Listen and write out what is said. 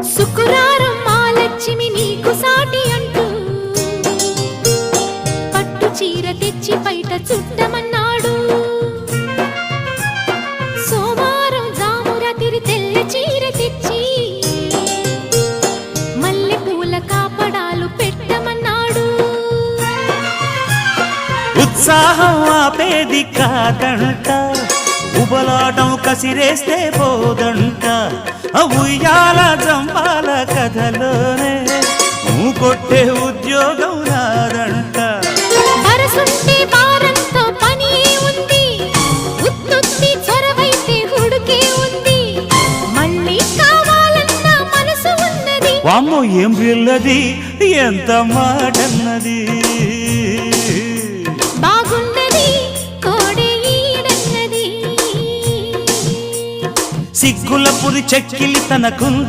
శుక్రారం మా లక్ష్మి నీకు సాటి అంటూ పట్టు చీర తెచ్చి బయట చుట్టమన్నాడు. సోమవారం జామురాతిరి తెల్ల చీర తెచ్చి మల్లె పూల కాపడాలు పెట్టమన్నాడు. ఉత్సాహం ఆపేది కాదంట ఉబలాటం కసిరేస్తే పోదంట. ఉయ్యాల జంపాల కథలోనే కొట్టే ఉద్యోగం నాదంట. ఉన్నది. వామ్మో ఏం పిల్లది ఎంత మాటన్నది? సిగ్గుల పురి చెక్కిలి తనకు